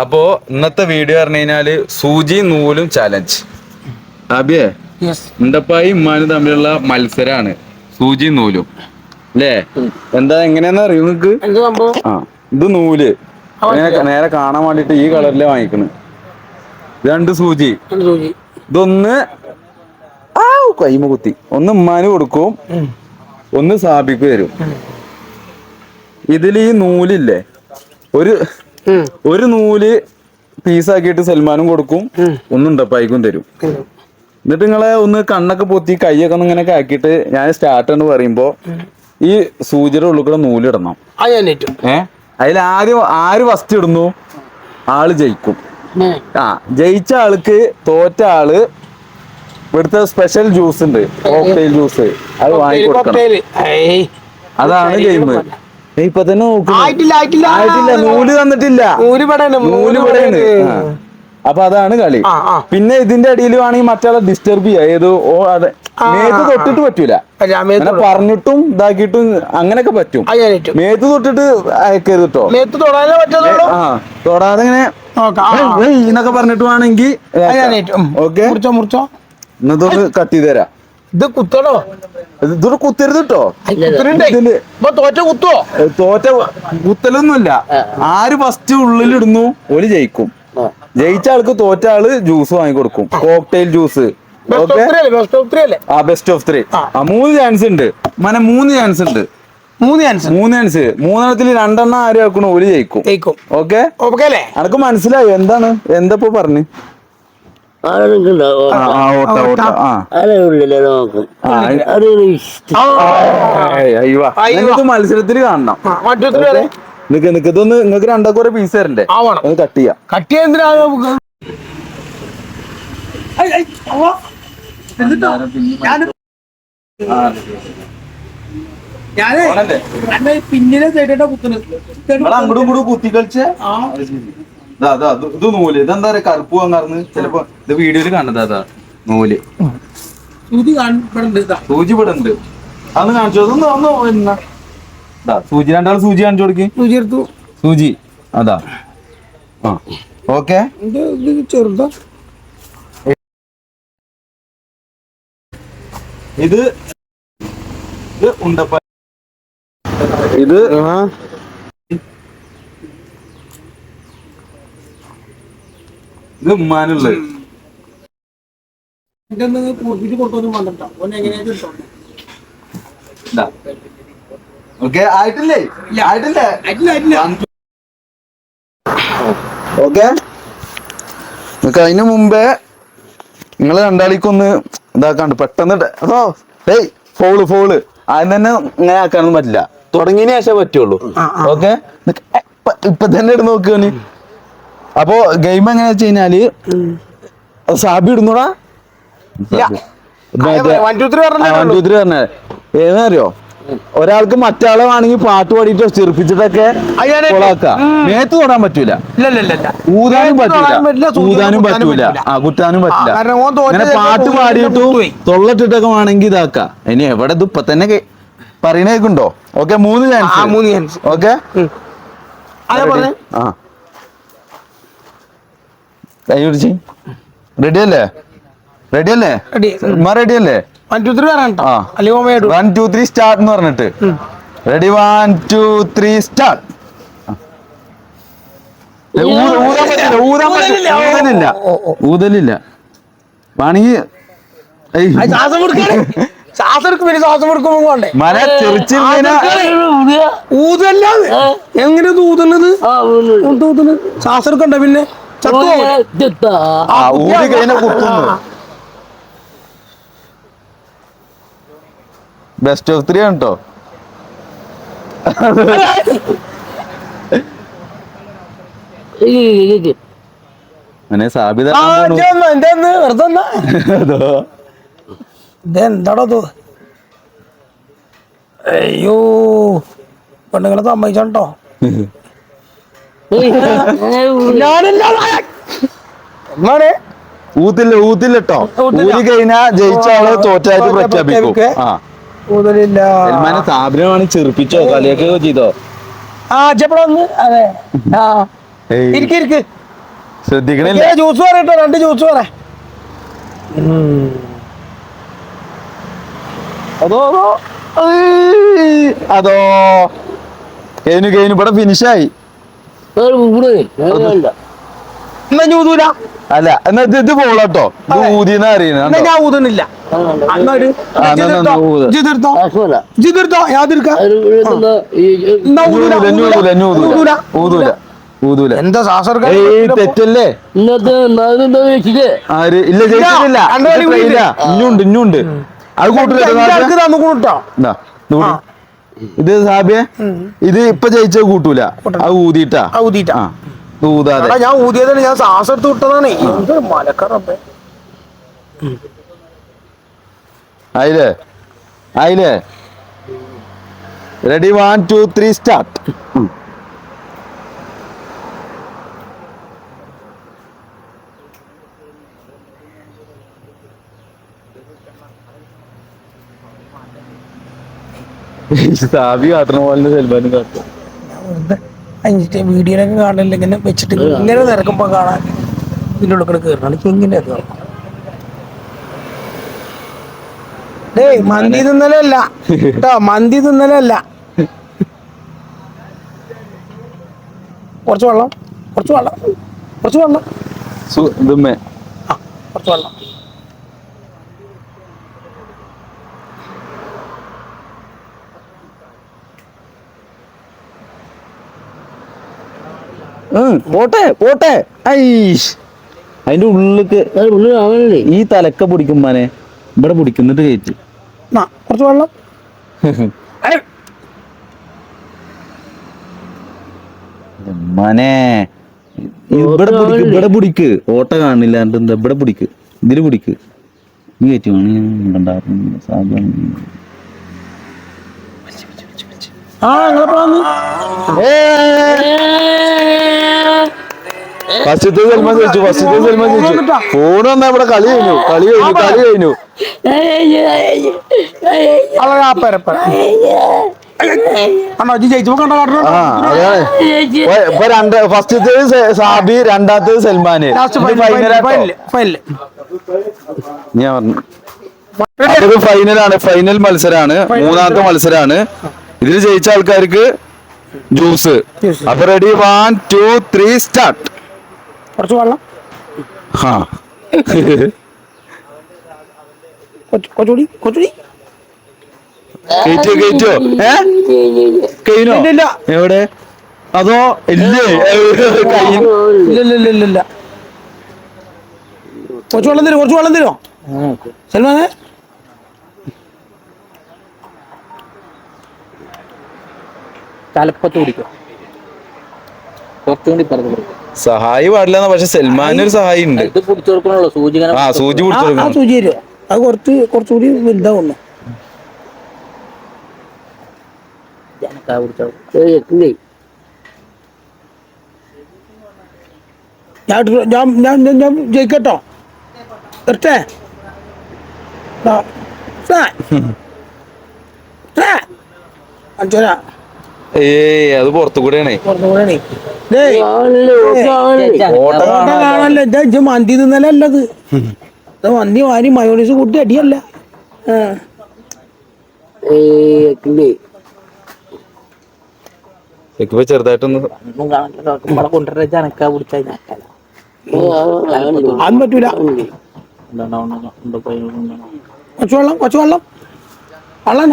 അപ്പോ ഇന്നത്തെ വീഡിയോ പറഞ്ഞു കഴിഞ്ഞാൽ സൂചി നൂലും ചാലഞ്ച് അബിയേ യെസ് ഉണ്ടപ്പായി ഉമ്മാനും തമ്മിലുള്ള മത്സരാണ്. സൂചി നൂലും. അല്ലേ എന്താ എങ്ങനെയാന്ന് അറിയൂ നിങ്ങക്ക്? ആ ഇത് നൂൽ. നേരെ കാണാൻ വേണ്ടിട്ട് ഈ കളറിലെ വാങ്ങിക്കണ്. രണ്ട് സൂചി. ഇതൊന്ന് ആ കൈമ കുത്തി. ഒന്ന് ഉമ്മാന് കൊടുക്കും. ഒന്ന് സാബിക്ക് തരും ഇതിൽ ഈ നൂലില്ലേ? ഒരു. ഒരു നൂൽ പീസാക്കിയിട്ട് സൽമാനും കൊടുക്കും. ഒന്നും ഒന്ന് ഉണ്ടപ്പായിക്കും തരും. എന്നിട്ട് നിങ്ങളെ ഒന്ന് കണ്ണൊക്കെ പൊത്തി കൈയൊക്കെ ഒന്ന് ഇങ്ങനെ ആക്കിയിട്ട് ഞാൻ സ്റ്റാർട്ട് എന്ന് പറയുമ്പോ ഈ സൂചിയുടെ ഉള്ളിൽ കൂടെ നൂലിടണം ഏഹ് അതിൽ ആദ്യം ആര് ഫസ്റ്റ് ഇടുന്നു? ആൾ ജയിക്കും. ആ ജയിച്ച ആൾക്ക് തോറ്റ ആൾ ഇവിടുത്തെ സ്പെഷ്യൽ ജ്യൂസ് ഉണ്ട്. കോക്ടെയിൽ ജ്യൂസ് അത് വാങ്ങിക്കൊടുക്കണം. അതാണ് ഗെയിം ഇപ്പൊ തന്നെ നോക്കുന്നു. ആയിട്ടില്ല ആയിട്ടില്ല. ആയിട്ടില്ല നൂൽ തന്നിട്ടില്ല. നൂൽ പടയാണ് നൂൽ ഇവിടെയാണ് ആ. അപ്പൊ അതാണ് കളി. പിന്നെ ഇതിന്റെ അടിയിൽ വേണമെങ്കിൽ മറ്റാളെ ഡിസ്റ്റർബ് ചെയ്യാം. ഏതോ ഓ അതെ. ആ, മേത്ത് തൊട്ടിട്ട് പറ്റൂല. പറഞ്ഞിട്ടും ഇതാക്കിയിട്ടും അങ്ങനെയൊക്കെ പറ്റും. മേത്ത് തൊട്ടിട്ട് അയക്കരുത് കേട്ടോ മേത്ത് തൊടാനേ പറ്റുന്നുള്ളൂ ആ തൊടാതെ ഇങ്ങനെ ഈന്നൊക്കെ പറഞ്ഞിട്ട് വേണമെങ്കിൽ. ഓക്കെ. കട്ട് ചെയ്ത് തരാം. ഇത് കുത്തണോ? ഇത് ഇതൊരു കുത്തരുത് കേട്ടോ തോറ്റ കുത്തോ? തോറ്റ കുത്തലൊന്നുമില്ല. ആര് ഫസ്റ്റ് ഉള്ളിലിടുന്നു ഒരു ജയിക്കും. ജയിച്ച ആൾക്ക് തോറ്റ ആൾ ജ്യൂസ് വാങ്ങി കൊടുക്കും കോക്ടെയിൽ ജ്യൂസ് ആ ബെസ്റ്റ് ഓഫ് ത്രീ ആ. മൂന്ന് ചാൻസ് ഉണ്ട്. മന മൂന്ന് ചാൻസ് ഉണ്ട്. മൂന്ന് ചാൻസ് മൂന്ന് ചാൻസ് മൂന്നെണ്ണത്തിൽ രണ്ടെണ്ണം ആരും ആക്കണോ ഒരു ജയിക്കും. ജയിക്കും. ഓക്കെ അനക്ക് മനസ്സിലായോ? എന്താണ്? എന്താ ഇപ്പൊ പറഞ്ഞു? മത്സരത്തിൽ കാണണം. നിക്ക് നിക്ക് ഇതൊന്ന് നിങ്ങക്ക് രണ്ടാക്കും ഒരു പീസ് തരണ്ടേ? ഒന്ന് കട്ട് ചെയ്യാം. കട്ട് എന്തിനാ? ഞാൻ? എന്നെ പിന്നിലെ കുത്തുന്നത് നിങ്ങൾ അങ്ങോട്ടും കൂടെ കുത്തി കളിച്ചേ ആ. ഇതാ, ഇതാ, നൂൽ. ഇതെന്താ പറയാ കറുപ്പ് വന്നാർന്ന് ചിലപ്പോ ഇത് വീഡിയോയിൽ കണ്ടതാ അതാ നൂൽ. സൂചി സൂചി ഇവിടെ ഉണ്ട്. അന്ന് കാണിച്ചു ഒന്ന് ഒന്ന് എന്നാ. ഇതാ സൂചി രണ്ടാൾ സൂചി കാണിച്ചു കൊടുക്ക്. സൂചി എടുത്തു. സൂചി അതാ. ആ ഓക്കെ. ചെറുതാ. ഇത് ഇത് ഉണ്ടപ്പ. ഇത് ഇത് ഉമ്മാനുള്ളത് എന്റെ ഒന്ന് പൂർപ്പിച്ച് കൊടുത്തൊന്നും വന്നിട്ടോ ഓൻ എങ്ങനെയാ കിട്ടോ ഉമ്മാനുള്ളത്. ഓക്കെ ആയിട്ടില്ലേ? ആയിട്ടില്ലേ? അല്ല അല്ല ഓക്കെ. നിങ്ങൾക്ക് അതിന് മുമ്പേ നിങ്ങൾ രണ്ടാളിക്കൊന്ന് ഇതാക്കാണ്ട് പെട്ടെന്ന് അതോ ഏയ് ഫോൾ ഫോൾ ആദ്യം തന്നെ ഇങ്ങനെ ആക്കാനൊന്നും പറ്റില്ല. തുടങ്ങിയതിന് ശേഷം പറ്റുള്ളൂ. ഓക്കെ? ഇപ്പൊ തന്നെ ഇടുന്ന് നോക്കുകയാണ് അപ്പോ ഗെയിം എങ്ങനെയാ വെച്ച് കഴിഞ്ഞാൽ സാബി ഇടുന്നുടാ? ഏതറിയോ ഒരാൾക്ക് മറ്റാളെ വേണമെങ്കിൽ പാട്ട് പാടിയിട്ട് കൊളാക്കാം. മേത്ത് തൊടാൻ പറ്റൂല. ഇല്ല ഇല്ല ഇല്ല ഇല്ല ഊതാനും പറ്റില്ല, പറ്റൂല ഊതാനും പറ്റൂല. പറ്റില്ല. ആ കുറ്റാനും പറ്റില്ല. കാരണം ഓൻ തോറ്റ അങ്ങനെ പാട്ട് പാടിയിട്ടു. തൊള്ളട്ടിട്ടൊക്കെ വേണമെങ്കിൽ ഇതാക്കാം. ഇനി എവിടെ ഇപ്പൊ തന്നെ പറയണേക്കുണ്ടോ? ഓക്കെ മൂന്ന് ആ ചാൻസ് മൂന്ന് ചാൻസ് ഓക്കെ? ആ. കൈ പിടിച്ച്. റെഡി അല്ലേ? റെഡി അല്ലേ? റെഡി ഉമ്മ റെഡി അല്ലേ? വൺ ടു ത്രീ സ്റ്റാർട്ട് എന്ന് പറഞ്ഞിട്ട്. Ready one two three start ഊതലില്ല. ഊതലില്ല. വേണമെങ്കിൽ ശ്വാസം എടുക്കും ശ്വാസം എടുക്കുമ്പോ മല ചെറിച്ചിരുന്നതിനാ ഊതല്ലാതെ എങ്ങനെ ഊതുന്നത്? ശ്വാസം എടുക്കണ്ട പിന്നെ. ഊതി കഴിഞ്ഞ കുത്തുന്നു ബെസ്റ്റ് ഓഫ് ത്രീ ആണ് കേട്ടോ അങ്ങനെ സാബിത ഇത്? അയ്യോ പെണ്ണുങ്ങളെ സമ്മതിച്ചോ എന്നാണ്? ഊതില്ല ഊതില്ലട്ടോ. ഊതി കഴിഞ്ഞാ ജയിച്ച ആൾ തോറ്റായിട്ട് തോറ്റ പ്രഖ്യാപിക്കും. സൽമാനെ സാബിനെ ചെറുപ്പിച്ചോ? കളിയൊക്കെ ചെയ്തോ? ആ ചെപ്പടൊന്ന് അതെ. ആ. ഇരിക്ക് ഇരിക്ക്. ശ്രദ്ധിക്കണില്ല. ജ്യൂസ് പറയട്ടോ രണ്ട് ജ്യൂസ് പറ അതോ അതോ. അതോ. കഴിഞ്ഞു കഴിഞ്ഞു ഇവിടെ ഫിനിഷായി എന്നാ ഞാൻ ഊതൂല? അല്ല എന്നാ ഇത് ഇത് പോളട്ടോ ഇത് ഊതിന്ന് എന്നാ ഞാൻ ഊതുന്നില്ല. എന്നാ ഒരു ആ, എന്നാ ജിതെടുത്തോ. ഒന്ന് ഊത്. ജിതെടുത്തോ. ആസ്വല ജിതെടുത്തോ. ഞാതിരിക്കാം. എന്നാ ഊതൂല, ഊതൂല ഊതൂല. ഊതൂല ഊതൂല. ഊതൂല. എന്താ സാസർക്കാർ ഏയ് തെറ്റല്ലേ? ഇന്നത്തെ വെച്ചിട്ട് ആര്? ഇല്ല ജയിച്ചിട്ടില്ല. അത് കൂട്ടില്ല ഇത് സാബിയെ? ഇത് ഇപ്പൊ ജയിച്ച കൂട്ടൂല. അത് ഊതിട്ടാ ആ ഇത് ഊതാതെ. ഞാൻ ഊതിയതാണ് ഞാൻ സാസ് എടുത്ത് വിട്ടതാണ്. മലക്കറപ്പേ. ആയില്ലേ? ആയില്ലേ? Ready one two three start Sabi കാട്ടണ പോലെ സെൽമാനും കാട്ടും. അഞ്ചിട്ട് വീഡിയോയിലൊക്കെ കാണില്ല ഇങ്ങനെ വെച്ചിട്ട് ഇങ്ങനെ നിരക്കുമ്പോ കാണാൻ ഇതിന്റെ ഉള്ളിൽ കൂടെ കയറണം ഇങ്ങനെ അത്. ഡേയ് മന്തി തിന്നലല്ല. കേട്ടോ മന്തി തിന്നലല്ല. കുറച്ച് വെള്ളം കുറച്ച് വെള്ളം കുറച്ച് വെള്ളം. കുറച്ച് വെള്ളം. പോട്ടെ പോട്ടെ. ഐഷ്. അതിന്റെ ഉള്ളിക്ക് ഈ തലക്ക പിടിക്കുമ്മാനെ ഇവിടെ പൊടിക്കുന്നിട്ട് കയറ്റി. കുറച്ച് വെള്ളം. മനെ ഇവിടെ പിടിക്ക് ഇവിടെ പിടിക്ക്. ഓട്ട കാണില്ല ഇവിടെ പിടിക്ക്. ഇതിൽ പിടിക്ക്. നീ കയറ്റി ആ ഫസ്റ്റത്തെ ഫസ്റ്റത്തെ ഫോൺ വന്നാ ഇവിടെ കളി കഴിഞ്ഞു കളി കഴിഞ്ഞു കളി കഴിഞ്ഞു. ഇപ്പൊ- ഇപ്പൊ രണ്ട് ഫസ്റ്റത്തെ സാബി രണ്ടാമത്തേത് സൽമാന്. ഞാൻ ഫൈനലാണ് ഫൈനൽ മത്സരാണ്. മൂന്നാമത്തെ മത്സരാണ്. ഇതിൽ ജയിച്ച ആൾക്കാർക്ക് ജ്യൂസ്. അപ്പൊ ready one two three start കുറച്ച് വെള്ളം. ആ കൊച്ചു- കേറ്റോ ഏ? കഴിഞ്ഞോ. എവിടെ? അതോ ഇല്ലേ? ഇല്ല കുറച്ച് വെള്ളം തരുമോ കുറച്ച് വെള്ളം തരുമോ സൽമാനെ? തലപ്പത്ത് പിടിക്കും. കുറച്ചുകൂടി പറഞ്ഞു കൊടുക്കും. സഹായി പാടില്ല പക്ഷെ സൽമാൻ ഒരു സഹായി ഉണ്ട്. ഇത് പിടിച്ചു കൊടുക്കണല്ലോ സൂചികന ആ സൂചി ആ പിടിച്ചു സൂചി തരുമോ അത് കുറച്ച് കുറച്ചുകൂടി വലുതാവുന്നു. പിടിച്ചോ ഞാൻ ഞാൻ ഞാൻ ഞാൻ- ഞാൻ ജയിക്കട്ടോ? ഇട്ടേ അഞ്ചോരാ. ഏയ് അത് പുറത്തു കൂടെയാണേ കാണാനല്ല ഇത് മന്തി തിന്നലല്ലത് ഇത് മന്തി വാരി മയോണീസ് കൂട്ടി അടിയല്ല. ഇപ്പൊ ചെറുതായിട്ടൊന്ന് ജനക്കാ പിടിച്ചാൽ അതൊന്നും പറ്റൂല വെള്ളം കുറച്ച് വെള്ളം വെള്ളം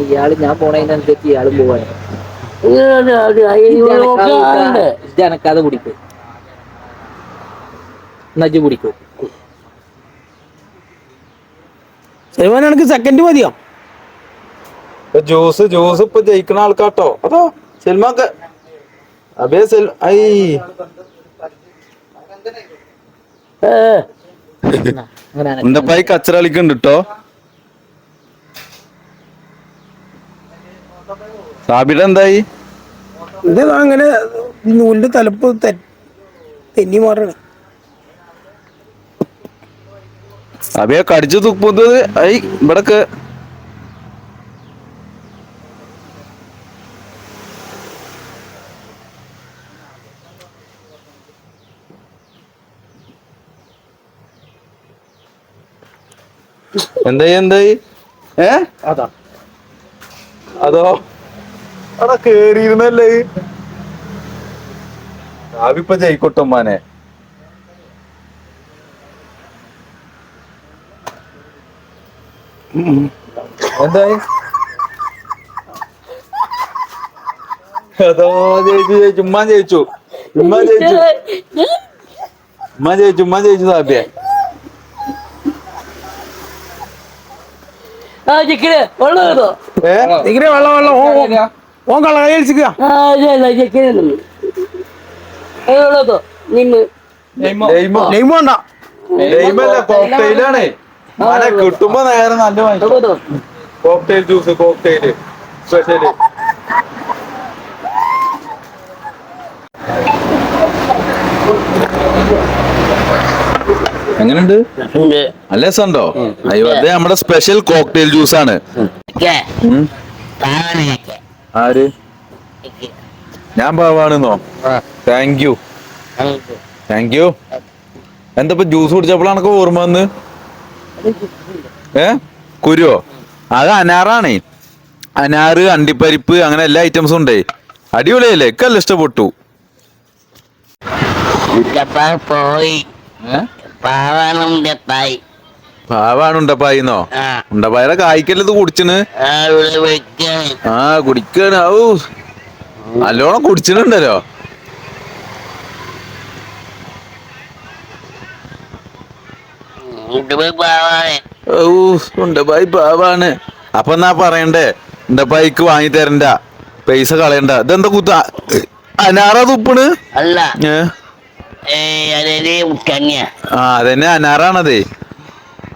ഇയാൾ ഞാൻ പോണതിനനുസരിച്ച് ഇയാളും പോവാണ്. ജനക്കാതെ കുടിക്കും. നജ് കുടിക്കും. എനിക്ക് സെക്കൻഡ് മതിയോ? ജ്യൂസ് ജ്യൂസ് ഇപ്പൊ ജയിക്കണ ആൾക്കാട്ടോ. അതോ സിനിമക്ക് അബേ സെൽ ഐ. എന്താ കച്ചറ കളിക്കുന്നുണ്ട് കേട്ടോ സാബിയുടെ എന്തായി ഇത് അങ്ങനെ നൂലിന്റെ തലപ്പ് തെന്നി മാറണം. അബിയെ കടിച്ചു തുപ്പുന്നത് ഐ ഇവിടക്ക്. എന്തായി എന്തായി? ഏ? അതോ? അവിടെ കേറിയിരുന്നല്ലേ? ആവിപ്പ ജയിക്കൊട്ടുമ്മാനെ എന്തായി? അതോ ജയിച്ചു ജയിച്ചു. ഉമ്മ ജയിച്ചു. ഉമ്മ ജയിച്ചു. ഉമ്മ ജയിച്ചു ഉമ്മ ജയിച്ചു സാബിയെ. ആ ചെക്കിന് വെള്ളം കേട്ടോ ഏ? ഇങ്ങനെ വെള്ളം വെള്ളം. ഓ കോക്ടെയിലാണേ. മനെ കിട്ടുമ്പോ നേരെ നല്ല വാങ്ങിച്ചു കേട്ടോ കോക്ടെയിൽ ജ്യൂസ് സ്പെഷ്യൽ. എങ്ങനെയുണ്ട് നല്ല രസമുണ്ടോ? അയ്യോ അതെ നമ്മുടെ സ്പെഷ്യൽ കോക്ടെയിൽ ജ്യൂസ് ആണ് ഉം. ആര്? ഞാൻ പാവാണെന്നോ? താങ്ക് യു താങ്ക് യു എന്താ ഇപ്പൊ ജ്യൂസ് കുടിച്ചപ്പോഴാണ് ഓർമ്മ വന്ന്? ഏ? കുരുവോ? അത് അനാറാണേ. അനാറ് അണ്ടിപ്പരിപ്പ് അങ്ങനെ എല്ലാ ഐറ്റംസും ഉണ്ടേ. അടിപൊളിയല്ലേ? എക്കല്ല ഇഷ്ടപ്പെട്ടു. പോയി. ഏ? പാവാണം പായി പാവാണ് ഉണ്ടപ്പായിന്നോ ഉണ്ടപ്പായുടെ കായ്ക്കല്ലത് കുടിച്ചിന് ആ കുടിക്കാണ്. ഔ. നല്ലോണം കുടിച്ചിട്ടുണ്ടല്ലോ. ഔ ഉണ്ടപ്പായി പാവാണ്. അപ്പൊ എന്നാ പറയണ്ടേ? ഉണ്ടപ്പായിക്ക് വാങ്ങി തരണ്ട. പൈസ കളയണ്ട. ഇതെന്താ കുത്ത? അനാറാ തുപ്പണ്? അല്ല. ഏ? ഏ അതെ ആ അതന്നെ അനാറാണതേ.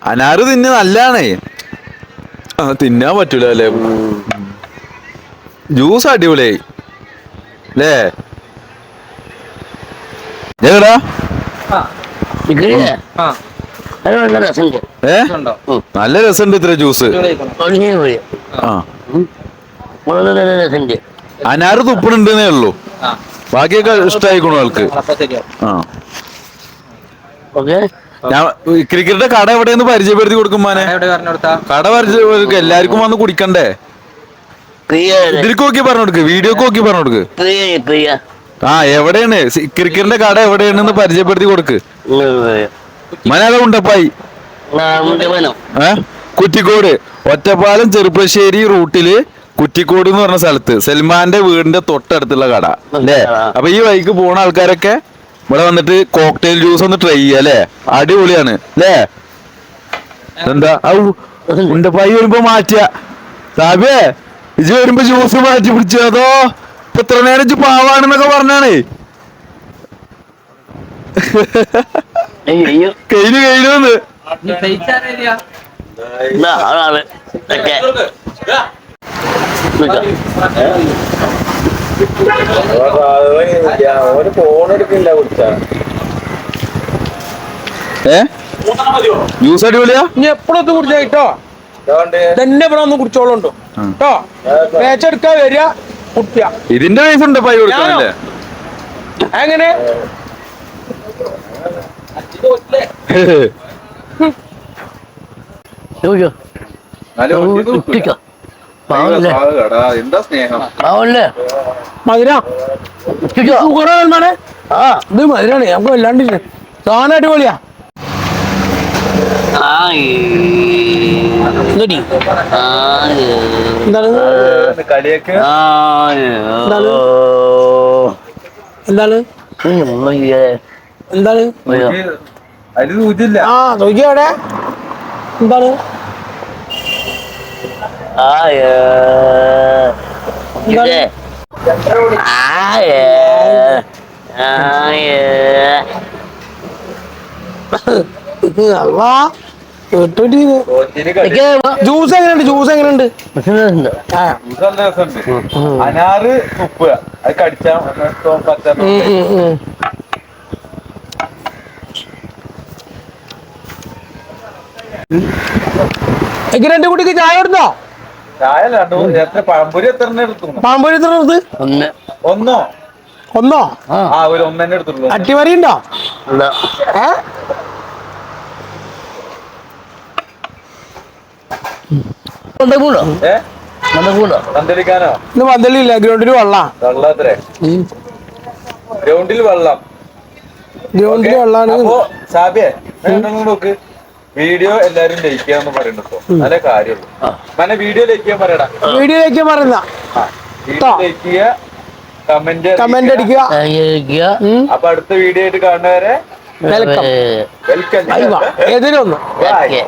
അനാറ് തിന്നെ നല്ലതാണ് ആ തിന്നാൻ പറ്റൂല അല്ലേ? ജ്യൂസ് അടിപൊളിയായി. അല്ലേ? രസമുണ്ട്. ഏ? നല്ല രസമുണ്ട് ഇത്ര ജ്യൂസ്. ആ. അനാറ് തുപ്പണുണ്ടെന്നേ ഉള്ളൂ. ബാക്കിയൊക്കെ ഇഷ്ടമായിക്കണു ആൾക്ക്. ആ. ഓക്കെ. ഞാൻ ക്രിക്കറ്റിന്റെ കട എവിടെയെന്ന് പരിചയപ്പെടുത്തി കൊടുക്കും മാനെ. കട പരിചയപ്പെടുത്തി എല്ലാവർക്കും വന്ന് കുടിക്കണ്ടേ? പ്രിയ ഇതിലേക്ക് നോക്കി പറഞ്ഞു കൊടുക്ക് വീഡിയോക്ക് നോക്കി പറഞ്ഞു കൊടുക്ക്. പ്രിയ പ്രിയ. ആ എവിടെയാണ്? സി- ക്രിക്കറ്റിന്റെ കട എവിടെയാണെന്ന് പരിചയപ്പെടുത്തി കൊടുക്ക്. മലയാളം ഉണ്ടപ്പായി. ഏ? കുറ്റിക്കോട്. ഒറ്റപ്പാലം ചെറുപ്പശ്ശേരി റൂട്ടിൽ കുറ്റിക്കോട് എന്ന് പറഞ്ഞ സ്ഥലത്ത്. സൽമാന്റെ വീടിന്റെ തൊട്ടടുത്തുള്ള കട. അല്ലേ? അപ്പൊ ഈ വഴിക്ക് പോണ ആൾക്കാരൊക്കെ ഇവിടെ വന്നിട്ട് കോക്ടെയിൽ ജ്യൂസ് ഒന്ന് ട്രൈ ചെയ്യാ അല്ലേ? അടിപൊളിയാണ് അല്ലേ? എന്താ ഔ ഉണ്ടപ്പായി വരുമ്പോ മാറ്റിയ. സാബിയേ ഇജ് വരുമ്പോ ജ്യൂസ് മാറ്റി പിടിച്ചു? അതോ ഇപ്പൊ ഇത്ര നേരം ഇജ് പാവാണെന്നൊക്കെ പറഞ്ഞാണ്. കഴിഞ്ഞു കഴിഞ്ഞു പൈസ അറിയില്ല ഫോൺ ഏ? ജ്യൂസ് അടിപൊളിയാ? ഇനി എപ്പോഴും ഇത് കുടിച്ചാ കേട്ടോ. തന്നെ ഇവിടെ ഒന്ന് കുടിച്ചോളുണ്ടോ. കേട്ടോ? മേച്ചെടുക്കാ വരിക കുട്ടിയ ഇതിന്റെ പൈസ ഉണ്ട് പൈ കൊടുക്കാനല്ലേ എങ്ങനെ? ഹലോ കുട്ടിക്കോ മധുര? ആ ഇത് മധുരാണ്. നമുക്ക് വല്ലാണ്ടില്ല സാധനം അടിപൊളിയാ ആയി. ഇതെടി. ആയി. എന്താണ്? എന്താണ്? എന്താണ്? ആ എന്താണ്? ജ്യൂസ് എങ്ങനെയുണ്ട്? ജ്യൂസ് എങ്ങനെയുണ്ട്? അനാറ് ഉപ്പ്. അത് കടിച്ചാ പറ്റാ രണ്ട് കുട്ടിക്ക് ചായ കൊടുത്തോ? രണ്ടു എത്ര എത്ര എടുത്തു? ഒന്ന്. ഒന്നോ? ഒന്നോ? ആ. ഒരു ഒന്നെ എടുത്തുള്ളൂ അട്ടിമറി ഉണ്ടോ? അല്ല. ഏ? ഇന്ന് പന്തലില്ല ഗ്രൗണ്ടിൽ വെള്ളം. ഗ്രൗണ്ടിൽ വെള്ളം. ഗ്രൗണ്ടിൽ വെള്ളാണ്. സാബിയെ നോക്ക്. വീഡിയോ എല്ലാരും ലൈക്ക് ചെയ്യാന്ന് പറയുന്നുണ്ടോ നല്ല കാര്യമുള്ളൂ. മനെ വീഡിയോ ലൈക്ക് ചെയ്യാൻ പറയടാ വീഡിയോയിലേക്ക് പറയുന്ന. വീഡിയോ ലൈക്ക് ചെയ്യുക കമന്റ് കമന്റ് അടിക്കുക. അപ്പൊ അടുത്ത വീഡിയോ ആയിട്ട് കാണുന്നവരെ വെൽക്കം വെൽക്കം അയ്യ